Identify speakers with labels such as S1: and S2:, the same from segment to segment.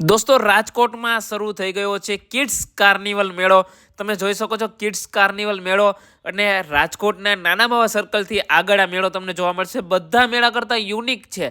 S1: દોસ્તો, રાજકોટમાં શરૂ થઈ ગયો છે કિડ્સ કાર્નિવલ મેળો. તમે જોઈ શકો છો કિડ્સ કાર્નિવલ મેળો અને રાજકોટના નાના બાવા સર્કલથી આગળ આ મેળો તમને જોવા મળશે. બધા મેળા કરતાં યુનિક છે.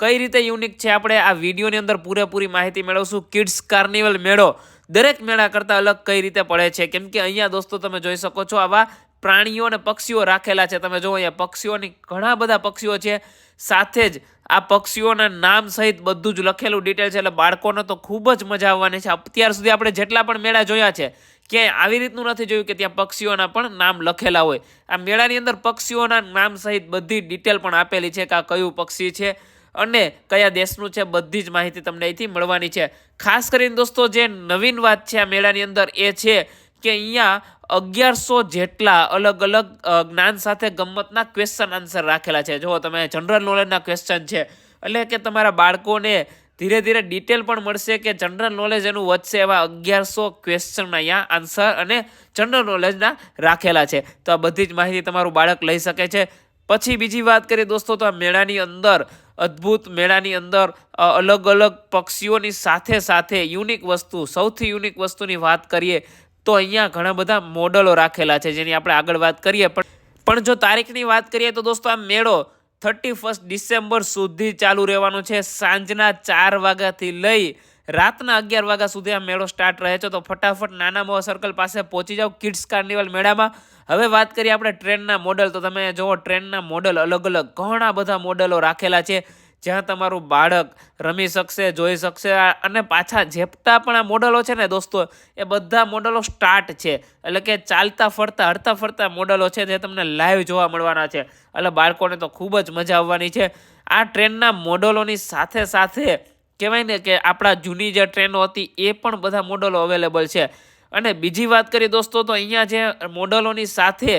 S1: કઈ રીતે યુનિક છે આપણે આ વિડીયોની અંદર પૂરેપૂરી માહિતી મેળવશું. કિડ્સ કાર્નિવલ મેળો દરેક મેળા કરતાં અલગ કઈ રીતે પડે છે? કેમ કે અહીંયા દોસ્તો તમે જોઈ શકો છો આવા પ્રાણીઓ અને પક્ષીઓ રાખેલા છે. તમે જો અહીંયા, પક્ષીઓની ઘણા બધા પક્ષીઓ છે. સાથે જ આ પક્ષીઓના નામ સહિત બધું જ લખેલું ડિટેલ છે. એટલે બાળકોને તો ખૂબ જ મજા આવવાની છે. અત્યાર સુધી આપણે જેટલા પણ મેળા જોયા છે, ક્યાંય આવી રીતનું નથી જોયું કે ત્યાં પક્ષીઓના પણ નામ લખેલા હોય. આ મેળાની અંદર પક્ષીઓના નામ સહિત બધી ડિટેલ પણ આપેલી છે કે આ કયું પક્ષી છે અને કયા દેશનું છે, બધી જ માહિતી તમને અહીંથી મળવાની છે. ખાસ કરીને દોસ્તો, જે નવીન વાત છે આ મેળાની અંદર એ છે કે અહીંયા અગિયારસો જેટલા અલગ અલગ જ્ઞાન સાથે ગમતના ક્વેશ્ચન આન્સર રાખેલા છે. જો તમે જનરલ નોલેજના ક્વેશ્ચન છે. એટલે કે તમારા બાળકોને ધીરે ધીરે ડિટેલ પણ મળશે કે જનરલ નોલેજ એનું વધશે એવા અગિયારસો ક્વેશ્ચન અહીંયા આન્સર અને જનરલ નોલેજના રાખેલા છે. તો આ બધી જ માહિતી તમારું બાળક લઈ શકે છે. પછી બીજી વાત કરીએ દોસ્તો, તો આ મેળાની અંદર, અદ્ભુત મેળાની અંદર અલગ અલગ પક્ષીઓની સાથે સાથે યુનિક વસ્તુ, સૌથી યુનિક વસ્તુની વાત કરીએ તો અહીંયા ઘણા બધા મોડલો રાખેલા છે, જેની આપણે આગળ વાત કરીએ. પણ પણ જો તારીખની વાત કરીએ તો દોસ્તો આ મેળો થર્ટી ફર્સ્ટ ડિસેમ્બર સુધી ચાલુ રહેવાનો છે. સાંજના ચાર વાગ્યાથી લઈ રાતના અગિયાર વાગ્યા સુધી આ મેળો સ્ટાર્ટ રહે છે. તો ફટાફટ નાના મોવા સર્કલ પાસે પહોંચી જાઓ કિડ્સ કાર્નિવલ મેળામાં. હવે વાત કરીએ આપણે ટ્રેનના મોડલ તો તમે જુઓ ટ્રેનના મોડલ અલગ અલગ ઘણા બધા મોડલો રાખેલા છે. જ્યાં તમારું બાળક રમી શકશે, જોઈ શકશે અને પાછા જેપટા પણ આ મોડલો છે ને દોસ્તો, એ બધા મોડલો સ્ટાર્ટ છે. એટલે કે ચાલતા ફરતા, હરતા ફરતા મોડલો છે જે તમને લાઈવ જોવા મળવાના છે. એટલે બાળકોને તો ખૂબ જ મજા આવવાની છે. આ ટ્રેનના મોડલોની સાથે સાથે કહેવાય ને કે આપણા જૂની જે ટ્રેનો હતી, એ પણ બધા મોડલો અવેલેબલ છે. અને બીજી વાત કરીએ દોસ્તો, તો અહીંયા જે મોડલોની સાથે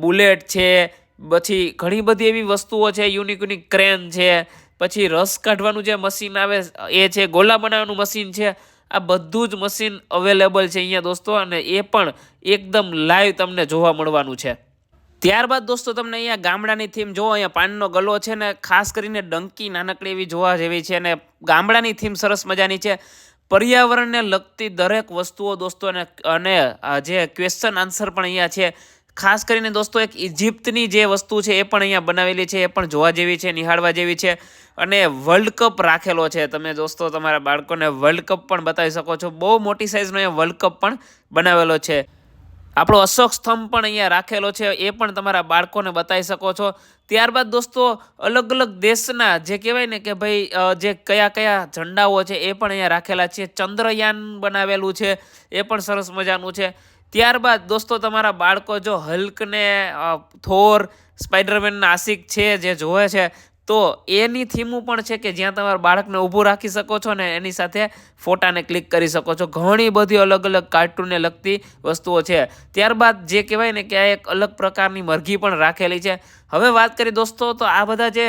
S1: બુલેટ છે, પછી ઘણી બધી એવી વસ્તુઓ છે યુનિક યુનિક ક્રેન છે પછી રસ કાઢવાનું જે મશીન આવે, એ છે, ગોલા બનાવવાનું મશીન છે. આ બધું જ મશીન અવેલેબલ છે અહીંયા દોસ્તો, અને એ પણ એકદમ લાઈવ તમને જોવા મળવાનું છે. ત્યારબાદ દોસ્તો તમને અહીંયા ગામડાની થીમ જોવો, અહીંયા પાનનો ગલો છે ને, ખાસ કરીને ડંકી, નાનકડી એવી જોવા જેવી છે, અને ગામડાની થીમ સરસ મજાની છે. પર્યાવરણને લગતી દરેક વસ્તુઓ દોસ્તો, અને જે ક્વેશ્ચન આન્સર પણ અહીંયા છે ખાસ કરીને દોસ્તો, એક ઇજિપ્તની જે વસ્તુ છે એ પણ અહીંયા બનાવેલી છે, એ પણ જોવા જેવી છે, નિહાળવા જેવી છે. અને વર્લ્ડ કપ રાખેલો છે. તમે દોસ્તો, તમારા બાળકોને વર્લ્ડ કપ પણ બતાવી શકો છો. બહુ મોટી સાઇઝનો અહીંયા વર્લ્ડ કપ પણ બનાવેલો છે. આપણો અશોક સ્તંભ પણ અહીંયા રાખેલો છે. એ પણ તમારા બાળકોને બતાવી શકો છો. ત્યારબાદ દોસ્તો, અલગ અલગ દેશના જે કહેવાય ને કે ભાઈ જે કયા કયા ઝંડાઓ છે એ પણ અહીંયા રાખેલા છે. ચંદ્રયાન બનાવેલું છે. એ પણ સરસ મજાનું છે. ત્યારબાદ દોસ્તો તમારા બાળકો જો હલ્કને થોર સ્પાઈડરમેનના આશિક છે જે જોવે છે તો એની થીમું પણ છે કે જ્યાં તમારા બાળકને ઊભું રાખી શકો છો ને એની સાથે ફોટાને ક્લિક કરી શકો છો. ઘણી બધી અલગ અલગ કાર્ટૂનને લગતી વસ્તુઓ છે. ત્યારબાદ જે કહેવાય ને કે આ એક અલગ પ્રકારની મરઘી પણ રાખેલી છે. હવે વાત કરીએ દોસ્તો, તો આ બધા જે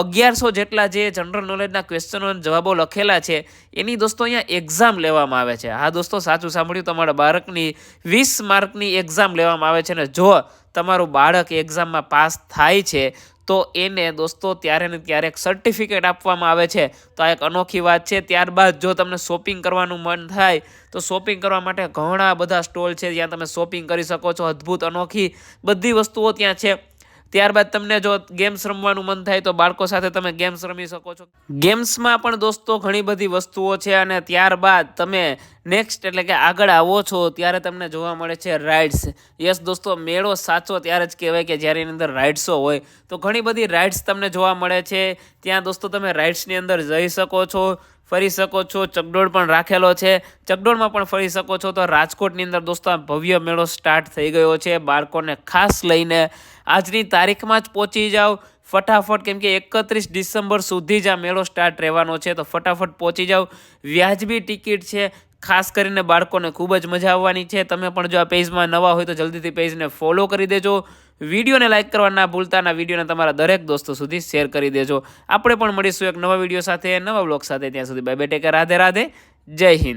S1: અગિયારસો જેટલા જે જનરલ નોલેજના ક્વેશ્ચનો જવાબો લખેલા છે, એની દોસ્તો અહીંયા એક્ઝામ લેવામાં આવે છે. હા દોસ્તો, સાચું સાંભળ્યું તમારા બાળકની વીસ માર્કની એક્ઝામ લેવામાં આવે છે ને જો તમારું બાળક એક્ઝામમાં પાસ થાય છે તો એને દોસ્તો ત્યારે ને ત્યારે એક સર્ટિફિકેટ આપવામાં આવે છે. તો આ એક અનોખી વાત છે. ત્યારબાદ જો તમને શોપિંગ કરવાનું મન થાય, તો શોપિંગ કરવા માટે ઘણા બધા સ્ટોલ છે જ્યાં તમે શોપિંગ કરી શકો છો. અદ્ભુત, અનોખી બધી વસ્તુઓ ત્યાં છે. ત્યારબાદ તમને જો ગેમ્સ રમવાનું મન થાય તો બાળકો સાથે તમે ગેમ્સ રમી શકો છો. ગેમ્સમાં પણ દોસ્તો ઘણી બધી વસ્તુઓ છે અને ત્યારબાદ તમે નેક્સ્ટ એટલે કે આગળ આવો છો ત્યારે તમને જોવા મળે છે રાઇડ્સ યસ દોસ્તો, મેળો સાચો ત્યારે જ કહેવાય કે જ્યારે એની અંદર રાઇડ્સો હોય. તો ઘણી બધી રાઇડ્સ તમને જોવા મળે છે. ત્યાં દોસ્તો તમે રાઇડ્સની અંદર જઈ શકો છો. ફરી શકો છો. ચકડોળ પણ રાખેલો છે. ચકડોળમાં પણ ફરી શકો છો. તો રાજકોટની અંદર દોસ્તો ભવ્ય મેળો સ્ટાર્ટ થઈ ગયો છે. બાળકોને ખાસ લઈને આજની તારીખમાં જ પહોંચી જાઓ. ફટાફટ, કેમ કે એકત્રીસ ડિસેમ્બર સુધી જ આ મેળો સ્ટાર્ટ રહેવાનો છે, તો ફટાફટ પહોંચી જાઓ. વ્યાજબી ટિકિટ છે, ખાસ કરીને બાળકોને ખૂબ જ મજા આવવાની છે. તમે પણ જો આ પેજમાં નવા હોય તો જલ્દીથી પેજને ફોલો કરી દેજો. વિડીયોને લાઇક કરવા ના ભૂલતા, ના વિડીયોને તમારા દરેક દોસ્તો સુધી શેર કરી દેજો. આપણે પણ મળીશું એક નવા વીડિયો સાથે, નવા બ્લોગ સાથે. ત્યાં સુધી બાય બેટે રાધે રાધે જય હિન્દ.